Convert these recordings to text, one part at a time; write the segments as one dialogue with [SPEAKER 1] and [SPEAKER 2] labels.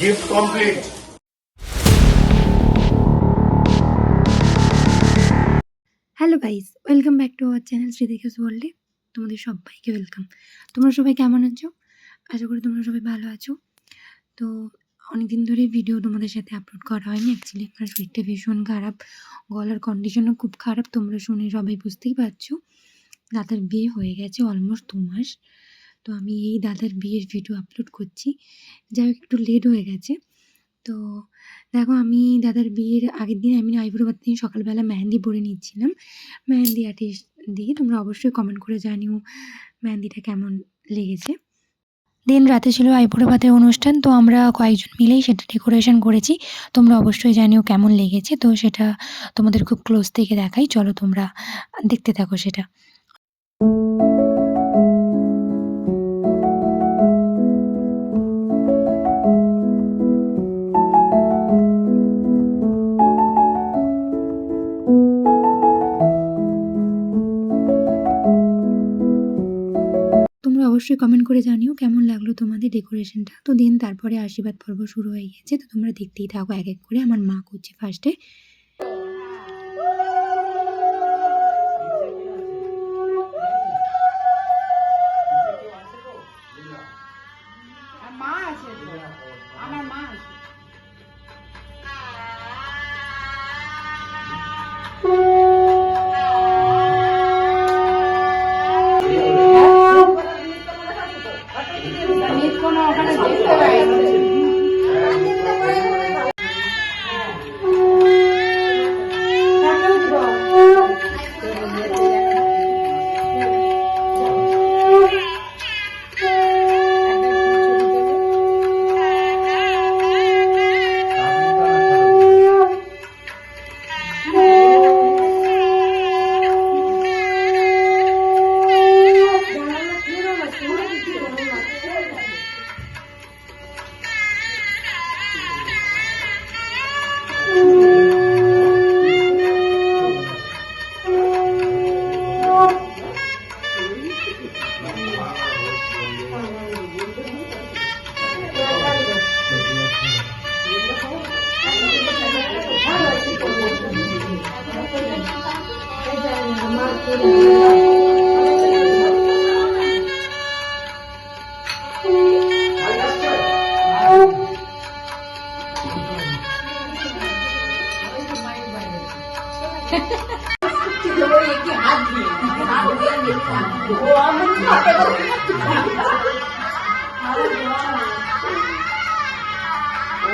[SPEAKER 1] Gift complete.
[SPEAKER 2] Hello guys welcome back to our channel শ্রীদেখাস ওয়ার্ল্ডে তোমাদের সবাইকে ওয়েলকাম তোমরা সবাই কেমন আছো? আশা করি তোমরা সবাই ভালো আছো। তো অনেক দিন ধরে ভিডিও তোমাদের সাথে আপলোড করা হয়নি অ্যাকচুয়ালি আমার শরীরটা ভীষণ খারাপ। গলার কন্ডিশনও খুব খারাপ। তোমরা শুনে সবাই বুঝতেই পারছ। দাদার বিয়ে হয়ে গেছে অলমোস্ট দু মাস। তো আমি এই দাদার বিয়ের ভিডিও আপলোড করছি। যাই হোক, একটু লেট হয়ে গেছে। তো দেখো, আমি দাদার বিয়ের আগের দিন, আমি আইবুড়ো বাদ দিন সকালবেলা মেহেন্দি পরে নিচ্ছিলাম। মেহেন্দি আর্টিস্ট দিয়ে তোমরা অবশ্যই কমেন্ট করে জানিও মেহেন্দিটা কেমন লেগেছে। দিন রাতে ছিল আইবুড়ো ভাতের অনুষ্ঠান, তো আমরা কয়েকজন মিলেই সেটা ডেকোরেশন করেছি। তোমরা অবশ্যই জানিও কেমন লেগেছে, তো সেটা তোমাদের খুব ক্লোজ থেকে দেখাই। চলো তোমরা দেখতে থাকো সেটা। অবশ্যই কমেন্ট করে জানিও কেমন লাগল তোমাদের ডেকোরেশনটা তো দিন তারপরে আশীর্বাদ পর্ব শুরু হয়ে গেছে তো তোমরা দেখতেই থাকো, এক এক করে আমার মা করছে ফার্স্টে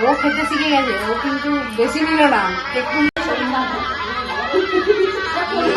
[SPEAKER 3] ও খেতে শিখে গেছে ও কিন্তু বেশি নিল না। একটু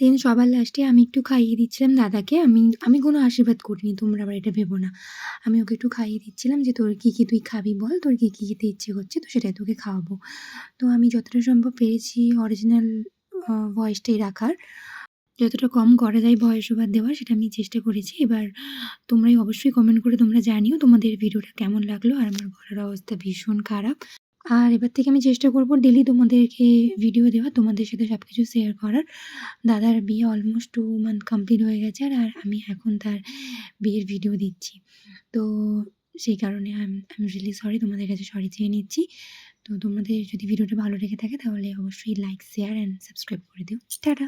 [SPEAKER 2] দিন সবার লাস্টে আমি একটু খাইয়ে দিচ্ছিলাম দাদাকে। আমি আমি কোনো আশীর্বাদ করিনি, তোমরা আবার এটা ভেবো না। আমি ওকে একটু খাইয়ে দিচ্ছিলাম যে, তোর কী কী তুই খাবি বল? তোর কী কী খেতে ইচ্ছে করছে? তো সেটাই তোকে খাওয়াবো। তো আমি যতটা সম্ভব পেরেছি অরিজিনাল ভয়েসটাই রাখার। যতটা কম করা যায় ভয়েস ওভার দেওয়ার, সেটা আমি চেষ্টা করেছি। এবার তোমরাই অবশ্যই কমেন্ট করে তোমরা জানিও তোমাদের ভিডিওটা কেমন লাগল। আর আমার গলার অবস্থা ভীষণ খারাপ। আর এবার থেকে আমি চেষ্টা করব ডেলি তোমাদেরকে ভিডিও দেওয়া, তোমাদের সাথে সব কিছু শেয়ার করার। দাদার বিয়ে অলমোস্ট টু মান্থ কমপ্লিট হয়ে গেছে আর আমি এখন তার বিয়ের ভিডিও দিচ্ছি। তো সেই কারণে আই এম রিয়েলি সরি তোমাদের কাছে সরি চেয়ে নিচ্ছি। তো তোমাদের যদি ভিডিওটা ভালো লেগে থাকে তাহলে অবশ্যই লাইক শেয়ার অ্যান্ড সাবস্ক্রাইব করে দিও। টাটা!